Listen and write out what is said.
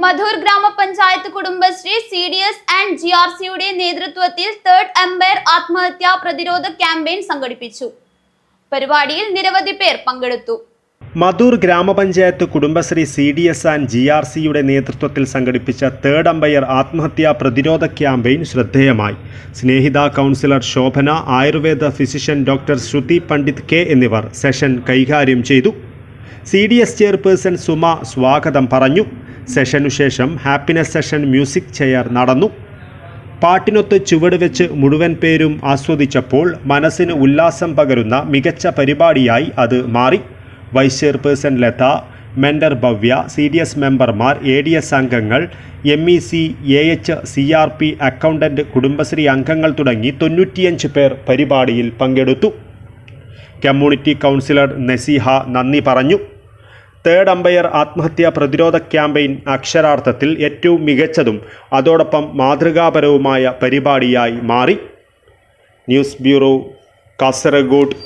മധൂർ ഗ്രാമപഞ്ചായത്ത് Kudumbashree C D S and G R സിയുടെ നേതൃത്വത്തിൽ തേർഡ് എംപയർ ആത്മഹത്യാ പ്രതിരോധ ക്യാമ്പയിൻ സംഘടിപ്പിച്ചു. പരിപാടിയിൽ നിരവധി പേർ പങ്കെടുത്തു. മധൂർ ഗ്രാമപഞ്ചായത്ത് Kudumbashree C D S and G R സിയുടെ നേതൃത്വത്തിൽ സംഘടിപ്പിച്ച തേർഡ് അമ്പയർ ആത്മഹത്യാ പ്രതിരോധ ക്യാമ്പയിൻ ശ്രദ്ധേയമായി. Snehitha counsellor Shobhana Ayurveda physician doctor Shruti Pandit K എന്നിവർ സെഷൻ കൈകാര്യം ചെയ്തു. C D S chairperson Suma സ്വാഗതം പറഞ്ഞു. സെഷനു ശേഷം ഹാപ്പിനെസ് സെഷൻ മ്യൂസിക് ചെയർ നടന്നു. പാട്ടിനൊത്ത് ചുവട് വെച്ച് മുഴുവൻ പേരും ആസ്വദിച്ചപ്പോൾ മനസ്സിന് ഉല്ലാസം പകരുന്ന മികച്ച പരിപാടിയായി അത് മാറി. Vice chairperson Latha mentor Bhavya C D S മെമ്പർമാർ എ ഡി എസ് അംഗങ്ങൾ M E C A H C R P accountant Kudumbashree അംഗങ്ങൾ തുടങ്ങി തൊണ്ണൂറ്റിയഞ്ച് പേർ പരിപാടിയിൽ പങ്കെടുത്തു. കമ്മ്യൂണിറ്റി കൗൺസിലർ നസീഹ നന്ദി പറഞ്ഞു. തേർഡ് അമ്പയർ ആത്മഹത്യാ പ്രതിരോധ ക്യാമ്പയിൻ അക്ഷരാർത്ഥത്തിൽ ഏറ്റവും മികച്ചതും അതോടൊപ്പം മാതൃകാപരവുമായ പരിപാടിയായി മാറി. News bureau Kasaragod.